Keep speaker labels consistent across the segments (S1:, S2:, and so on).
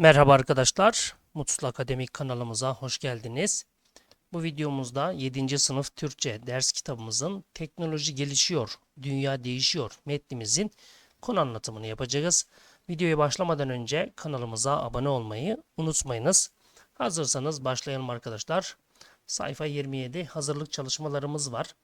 S1: Merhaba arkadaşlar, Mutlu Akademik kanalımıza hoş geldiniz. Bu videomuzda 7. sınıf Türkçe ders kitabımızın Teknoloji Gelişiyor, Dünya Değişiyor metnimizin konu anlatımını yapacağız. Videoya başlamadan önce kanalımıza abone olmayı unutmayınız. Hazırsanız başlayalım arkadaşlar. Sayfa 27 hazırlık çalışmalarımız var.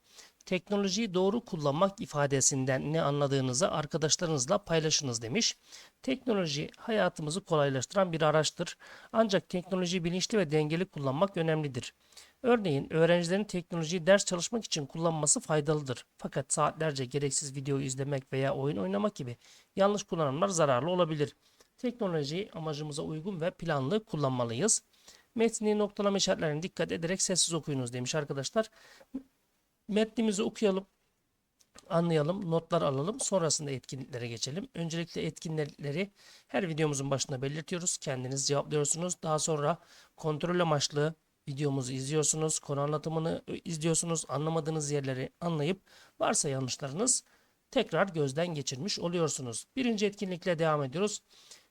S1: Teknolojiyi doğru kullanmak ifadesinden ne anladığınızı arkadaşlarınızla paylaşınız demiş. Teknoloji hayatımızı kolaylaştıran bir araçtır. Ancak teknolojiyi bilinçli ve dengeli kullanmak önemlidir. Örneğin öğrencilerin teknolojiyi ders çalışmak için kullanması faydalıdır. Fakat saatlerce gereksiz video izlemek veya oyun oynamak gibi yanlış kullanımlar zararlı olabilir. Teknolojiyi amacımıza uygun ve planlı kullanmalıyız. Metni noktalama işaretlerine dikkat ederek sessiz okuyunuz demiş arkadaşlar. Metnimizi okuyalım, anlayalım, notlar alalım. Sonrasında etkinliklere geçelim. Öncelikle etkinlikleri her videomuzun başında belirtiyoruz. Kendiniz cevaplıyorsunuz. Daha sonra kontrol amaçlı videomuzu izliyorsunuz. Konu anlatımını izliyorsunuz. Anlamadığınız yerleri anlayıp varsa yanlışlarınız tekrar gözden geçirmiş oluyorsunuz. Birinci etkinlikle devam ediyoruz.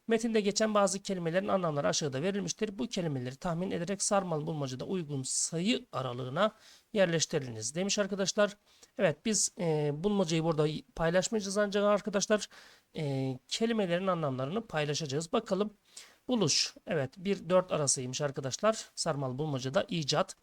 S1: Metinde geçen bazı kelimelerin anlamları aşağıda verilmiştir. Bu kelimeleri tahmin ederek sarmal bulmacada uygun sayı aralığına yerleştiriniz demiş arkadaşlar. Evet biz e, bulmacayı burada paylaşmayacağız ancak arkadaşlar e, kelimelerin anlamlarını paylaşacağız. Bakalım buluş. Evet 1-4 arasıymış arkadaşlar. Sarmal bulmacada icat.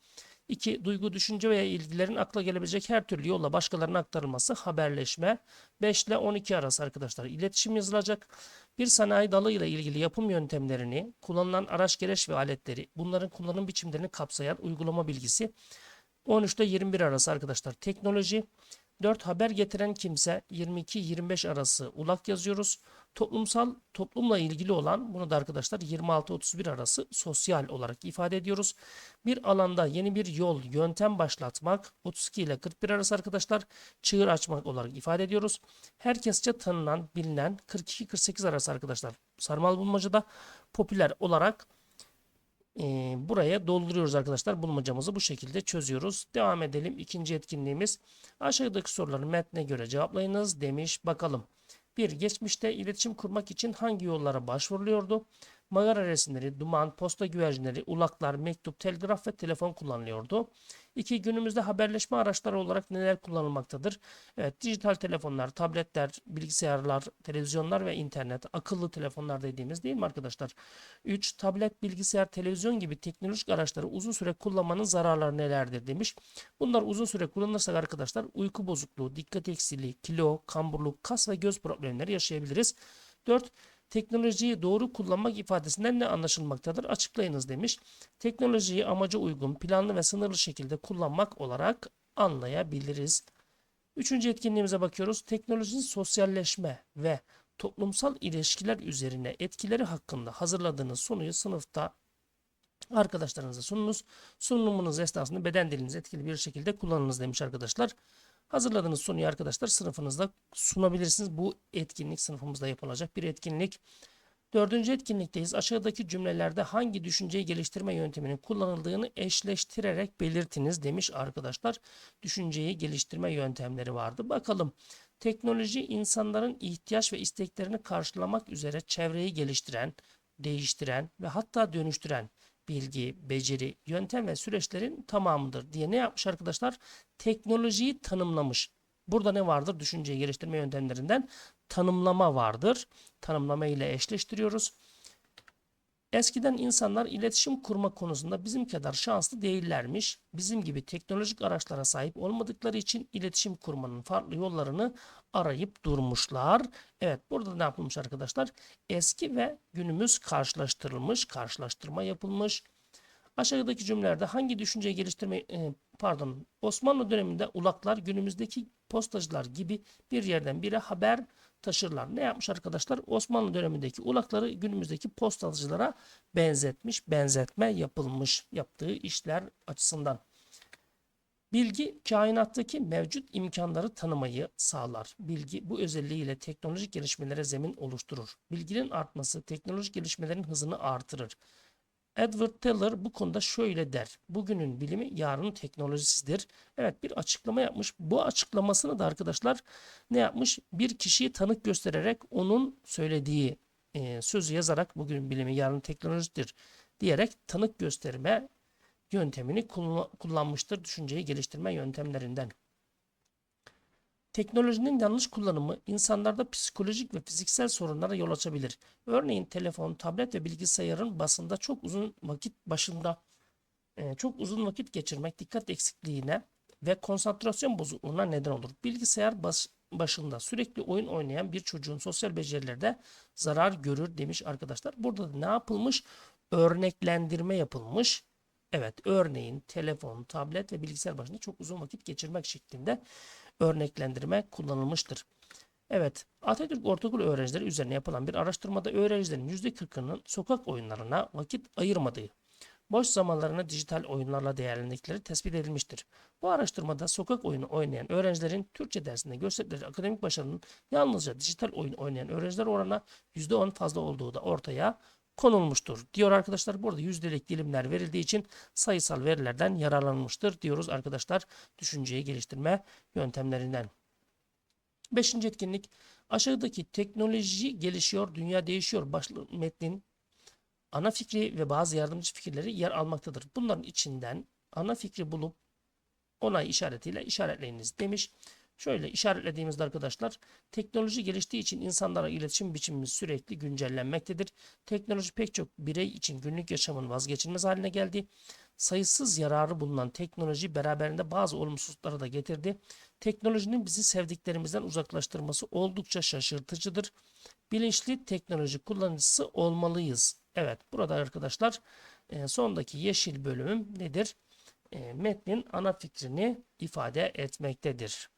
S1: 2. Duygu, düşünce veya ilgilerin akla gelebilecek her türlü yolla başkalarına aktarılması haberleşme. 5 ile 12 arası arkadaşlar iletişim yazılacak. Bir sanayi dalı ile ilgili yapım yöntemlerini, kullanılan araç gereç ve aletleri, bunların kullanım biçimlerini kapsayan uygulama bilgisi. 13 ile 21 arası arkadaşlar teknoloji. 4 haber getiren kimse 22-25 arası ulak yazıyoruz. Toplumsal toplumla ilgili olan bunu da arkadaşlar 26-31 arası sosyal olarak ifade ediyoruz. Bir alanda yeni bir yol, yöntem başlatmak 32 ile 41 arası arkadaşlar çığır açmak olarak ifade ediyoruz. Herkesçe tanınan, bilinen 42-48 arası arkadaşlar sarmal bulmacada popüler olarak buraya dolduruyoruz arkadaşlar. Bulmacamızı bu şekilde çözüyoruz. Devam edelim. İkinci etkinliğimiz aşağıdaki soruları metne göre cevaplayınız demiş. Bakalım. 1. Geçmişte iletişim kurmak için hangi yollara başvuruluyordu? Mağara resimleri, duman, posta güvercinleri, ulaklar, mektup, telgraf ve telefon kullanılıyordu. 2. Günümüzde haberleşme araçları olarak neler kullanılmaktadır? Evet, dijital telefonlar, tabletler, bilgisayarlar, televizyonlar ve internet, akıllı telefonlar dediğimiz değil mi arkadaşlar? 3. Tablet, bilgisayar, televizyon gibi teknolojik araçları uzun süre kullanmanın zararları nelerdir demiş. Bunlar uzun süre kullanırsak arkadaşlar uyku bozukluğu, dikkat eksikliği, kilo, kamburluk, kas ve göz problemleri yaşayabiliriz. 4. Teknolojiyi doğru kullanmak ifadesinden ne anlaşılmaktadır? Açıklayınız demiş. Teknolojiyi amaca uygun, planlı ve sınırlı şekilde kullanmak olarak anlayabiliriz. Üçüncü etkinliğimize bakıyoruz. Teknolojinin sosyalleşme ve toplumsal ilişkiler üzerine etkileri hakkında hazırladığınız sonuyu sınıfta arkadaşlarınıza sununuz. Sunumunuz esnasında beden dilinizi etkili bir şekilde kullanınız demiş arkadaşlar. Hazırladığınız sonuyu arkadaşlar sınıfınızda sunabilirsiniz. Bu etkinlik sınıfımızda yapılacak bir etkinlik. Dördüncü etkinlikteyiz. Aşağıdaki cümlelerde hangi düşünceyi geliştirme yönteminin kullanıldığını eşleştirerek belirtiniz demiş arkadaşlar. Düşünceyi geliştirme yöntemleri vardı. Bakalım. Teknoloji insanların ihtiyaç ve isteklerini karşılamak üzere çevreyi geliştiren, değiştiren ve hatta dönüştüren bilgi, beceri, yöntem ve süreçlerin tamamıdır diye ne yapmış arkadaşlar? Teknolojiyi tanımlamış. Burada ne vardır? Düşünceyi geliştirme yöntemlerinden tanımlama vardır. Tanımlama ile eşleştiriyoruz. Eskiden insanlar iletişim kurma konusunda bizim kadar şanslı değillermiş. Bizim gibi teknolojik araçlara sahip olmadıkları için iletişim kurmanın farklı yollarını arayıp durmuşlar. Evet burada ne yapılmış arkadaşlar? Eski ve günümüz karşılaştırılmış, karşılaştırma yapılmış. Aşağıdaki cümlelerde hangi düşünceyi geliştirme e, pardon Osmanlı döneminde ulaklar günümüzdeki postacılar gibi bir yerden bire haber taşırlar. Ne yapmış arkadaşlar? Osmanlı dönemindeki ulakları günümüzdeki postacılara benzetmiş, benzetme yapılmış yaptığı işler açısından. Bilgi kainattaki mevcut imkanları tanımayı sağlar. Bilgi bu özelliğiyle teknolojik gelişmelere zemin oluşturur. Bilginin artması teknolojik gelişmelerin hızını artırır. Edward Teller bu konuda şöyle der. Bugünün bilimi yarının teknolojisidir. Evet bir açıklama yapmış. Bu açıklamasını da arkadaşlar ne yapmış? Bir kişiyi tanık göstererek onun söylediği e, sözü yazarak bugün bilimi yarın teknolojidir diyerek tanık gösterme yöntemini kullan- kullanmıştır düşünceyi geliştirme yöntemlerinden. Teknolojinin yanlış kullanımı insanlarda psikolojik ve fiziksel sorunlara yol açabilir. Örneğin telefon, tablet ve bilgisayarın basında çok uzun vakit başında e, çok uzun vakit geçirmek dikkat eksikliğine ve konsantrasyon bozukluğuna neden olur. Bilgisayar bas- başında sürekli oyun oynayan bir çocuğun sosyal becerileri de zarar görür demiş arkadaşlar. Burada da ne yapılmış? Örneklendirme yapılmış. Evet, örneğin telefon, tablet ve bilgisayar başında çok uzun vakit geçirmek şeklinde örneklendirme kullanılmıştır. Evet, Atatürk Ortaokulu öğrencileri üzerine yapılan bir araştırmada öğrencilerin %40'ının sokak oyunlarına vakit ayırmadığı, boş zamanlarını dijital oyunlarla değerlendikleri tespit edilmiştir. Bu araştırmada sokak oyunu oynayan öğrencilerin Türkçe dersinde gösterdikleri akademik başarının yalnızca dijital oyun oynayan öğrenciler oranına %10 fazla olduğu da ortaya konulmuştur. Diyor arkadaşlar burada yüzdelik dilimler verildiği için sayısal verilerden yararlanmıştır diyoruz arkadaşlar düşünceyi geliştirme yöntemlerinden. Beşinci etkinlik aşağıdaki teknoloji gelişiyor, dünya değişiyor başlığı metnin ana fikri ve bazı yardımcı fikirleri yer almaktadır. Bunların içinden ana fikri bulup onay işaretiyle işaretleyiniz demiş. Şöyle işaretlediğimizde arkadaşlar teknoloji geliştiği için insanlara iletişim biçimimiz sürekli güncellenmektedir. Teknoloji pek çok birey için günlük yaşamın vazgeçilmez haline geldi. Sayısız yararı bulunan teknoloji beraberinde bazı olumsuzlukları da getirdi. Teknolojinin bizi sevdiklerimizden uzaklaştırması oldukça şaşırtıcıdır. Bilinçli teknoloji kullanıcısı olmalıyız. Evet burada arkadaşlar e, sondaki yeşil bölümüm nedir? E, metnin ana fikrini ifade etmektedir.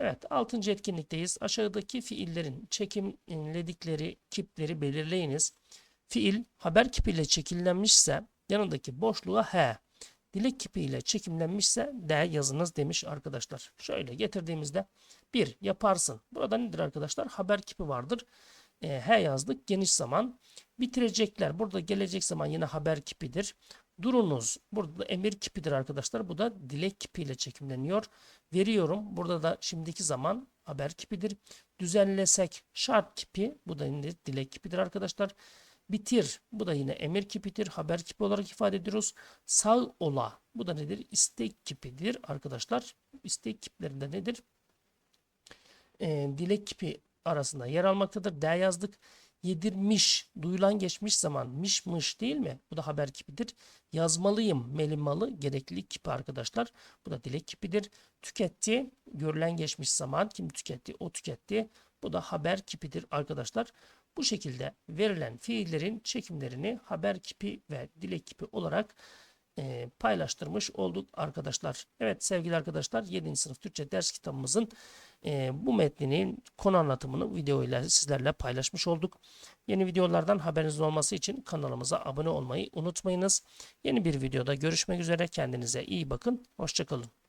S1: Evet, altıncı etkinlikteyiz. Aşağıdaki fiillerin çekimledikleri kipleri belirleyiniz. Fiil haber kipiyle çekimlenmişse yanındaki boşluğa H, dilek kipiyle çekimlenmişse D yazınız demiş arkadaşlar. Şöyle getirdiğimizde bir yaparsın. Burada nedir arkadaşlar? Haber kipi vardır. E, H yazdık geniş zaman. Bitirecekler. Burada gelecek zaman yine haber kipidir. Durunuz. Burada da emir kipidir arkadaşlar. Bu da dilek kipiyle çekimleniyor. Veriyorum. Burada da şimdiki zaman haber kipidir. Düzenlesek şart kipi. Bu da yine dilek kipidir arkadaşlar. Bitir. Bu da yine emir kipidir. Haber kipi olarak ifade ediyoruz. Sağ ola. Bu da nedir? İstek kipidir arkadaşlar. İstek kiplerinde nedir? Ee, dilek kipi arasında yer almaktadır. D yazdık. Yedirmiş, duyulan geçmiş zaman miş mış değil mi? Bu da haber kipidir. Yazmalıyım, melimalı, gereklilik kipi arkadaşlar. Bu da dilek kipidir. Tüketti, görülen geçmiş zaman kim tüketti? O tüketti. Bu da haber kipidir arkadaşlar. Bu şekilde verilen fiillerin çekimlerini haber kipi ve dilek kipi olarak e, paylaştırmış olduk arkadaşlar. Evet sevgili arkadaşlar 7. sınıf Türkçe ders kitabımızın e, bu metninin konu anlatımını video ile sizlerle paylaşmış olduk. Yeni videolardan haberiniz olması için kanalımıza abone olmayı unutmayınız. Yeni bir videoda görüşmek üzere. Kendinize iyi bakın. Hoşçakalın.